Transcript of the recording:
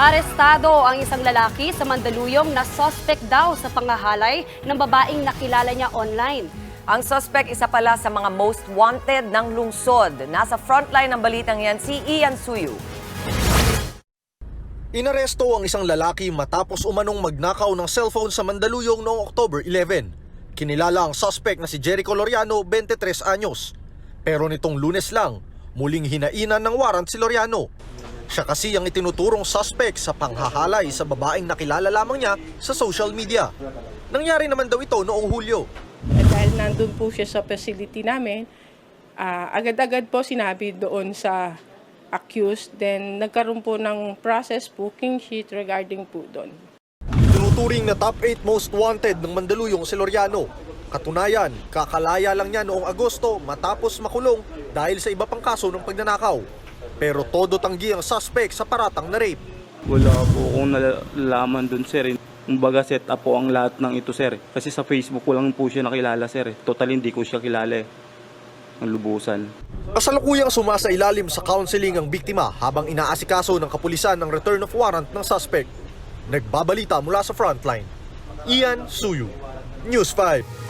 Arestado ang isang lalaki sa Mandaluyong na suspect daw sa pangahalay ng babaeng nakilala niya online. Ang suspect isa pala sa mga most wanted ng lungsod. Nasa frontline ng balitang yan si Ian Suyu. Inaresto ang isang lalaki matapos umanong magnakaw ng cellphone sa Mandaluyong noong October 11. Kinilala ang suspect na si Jericho Loriano, 23 anyos. Pero nitong lunes lang, muling hinainan ng warrant si Loriano. Siya kasi ang itinuturong suspect sa panghahalay sa babaeng nakilala lamang niya sa social media. Nangyari naman daw ito noong Hulyo. At dahil nandun po siya sa facility namin, ah, agad-agad po sinabi doon sa accused, then nagkaroon po ng process booking sheet regarding po doon. Tinuturing na top 8 most wanted ng Mandaluyong si Loriano. Katunayan, kakalaya lang niya noong Agosto matapos makulong dahil sa iba pang kaso ng pagnanakaw. Pero todo tanggi ang suspect sa paratang na rape. Wala po akong nalalaman dun, sir. Kumbaga set up po ang lahat ng ito, sir. Kasi sa Facebook ko lang po siya nakilala, sir. Total hindi ko siya kilala eh. Ang lubusan. Kasalukuyang sumasa ilalim sa counseling ang biktima habang inaasikaso ng kapulisan ng return of warrant ng suspect. Nagbabalita mula sa frontline. Ian Suyu, News 5.